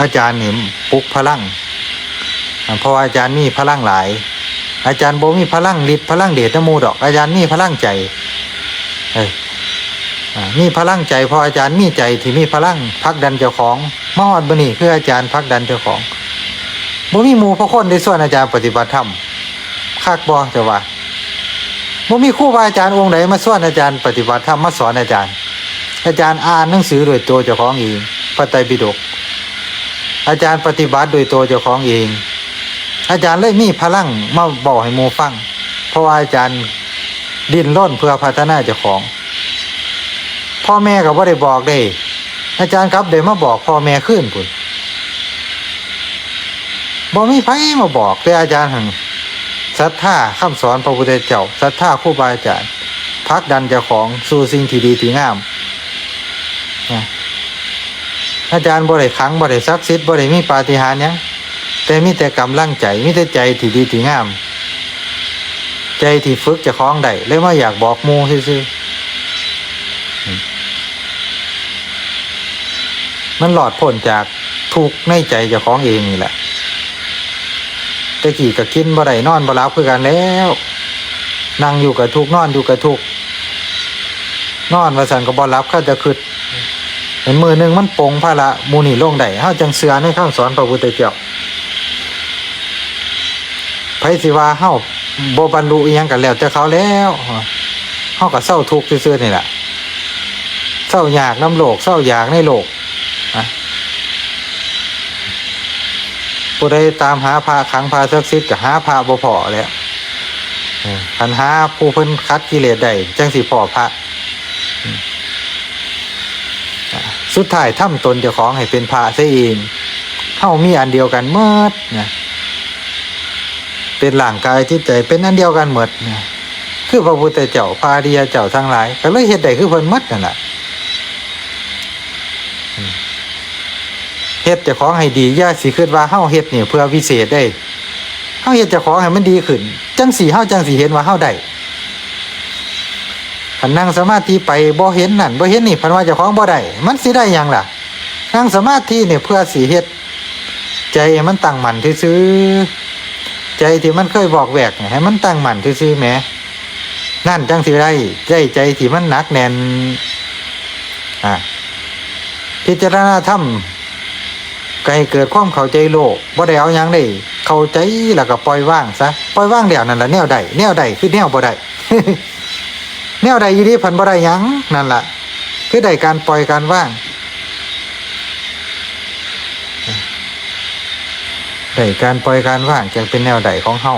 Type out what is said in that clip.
อาจารย์นี่ปลุกพลังเพราะอาจารย์มีพลังหลาย อาจารย์โบมีพลังฤทธิ์พลังเดชน้ำมูดอก อาจารย์มีพลังใจเออมีพลังใจเพราะอาจารย์มีใจที่มีพลังพักดันเจ้าของมาฮอดบนี่คืออาจารย์พักดันเจ้าของบ่มีหมู่พระคนได้ส่วนอาจารย์ปฏิบัติธรรมคักบ่จะว่าบ่มีครูบาอาจารย์องค์ใดมาสอนอาจารย์ปฏิบัติธรรมมาสอนอาจารย์ อาจารย์อ่านหนังสือโดยตัวเจ้าของเองพระไตรปิฎก อาจารย์ปฏิบัติโดยตัวเจ้าของเอง อาจารย์เลยมีพลังมาบอกให้หมูฟัง เพราะว่าอาจารย์ดิ้นร่นเพื่อพัฒนาเจ้าของ พ่อแม่ก็บ่ได้บอกได้อาจารย์ครับเดี๋ยวมาบอกพ่อแม่ขึ้นพุ่นบ่มีไผมาบอกแต่อาจารย์หังศรัทธาคำสอนพระพุทธเจ้าศรัทธาครูบาอาจารย์พักดันเจ้าของสู่สิ่งที่ดีที่งามนะ อาจารย์บ่ได้ขังบ่ได้ศักดิ์สิทธิ์บ่ได้มีปาฏิหาริย์หยังแต่มีแต่กำลังใจมีแต่ใจที่ดีที่งาม ใจที่ฝึกจะคล้องได้เลยว่าอยากบอกมูซื่อมันหลอดพ้นจากทุกในใจจะคล้องเองนี่แหละตะกี้ก็กินบ่ได้นอนบ่หลับคือกันแล้วนั่งอยู่กับทุกนอนอยู่กับทุกนอนว่าสันก็บ่หลับเข้าจะคืด เห็นมือหนึ่งมันปงพระละมูนี่ลงได้เฮาจังเสือในข้าสอนพระพุทธเจ้าไผสิว่าเฮาบ่บรรลุอีหยังกันแล้วแต่เขาแล้วเฮาก็เศร้าทุกข์ซื่อๆนี่แหละเศร้าอยากน้ำโลกเศร้าอยากในโลกอะผู้ใดตามหาพระขังพระศักดิ์สิทธิ์ก็หาพระบ่พอแล้วออคันหาผู้เพิ่นคัดกิเลสได้จังสิพอพระ สุดท้ายทำตนเจ้าของให้เป็นพระเสียเองเฮามีอันเดียวกันหมดนะเป็นร่างกายจิตใจเป็นอันเดียวกันหมดนะคือพระพุทธเจ้าพาดียเจ้าทั้งหลายก็เลยเฮ็ดได้คือเพิ่นมดนั่นแหละเฮ็ดเจ้าของให้ดีอย่าสิคิดว่าเฮาเฮ็ดนี่เพื่อวิเศษได้เฮาเฮ็ดเจ้าของให้มันดีขึ้น จังสีเฮาจังสีเห็นว่าเฮาได้ คันนั่งสมาธิไปบ่เห็นนั่นบ่เห็นนี่พันว่าเจ้าของบ่ได้มันสิได้หยังล่ะ นั่งสมาธิเนี่ยเพื่อสิเฮ็ดใจมันตั้งมั่นซื่อใจที่มันเคยบอกแวกให้มันตั้งมั่นซื่อแหมนั่นจังสิได้ใจใจที่มันหนักแน่นอ่าพิจารณาธรรมก็ให้เกิดความเข้าใจโลกบ่ได้เอาหยังได้ เข้าใจแล้วก็ปล่อยว่างซะปล่อยว่างแล้วนั่นแหละแนวใดแนวใดคือแนวบ่ได้ แนวใดอยู่ดีพันบ่ได้ยังนั่นแหละคือได้การปล่อยการว่างได้การปล่อยการว่างจะเป็นแนวใดของเฮา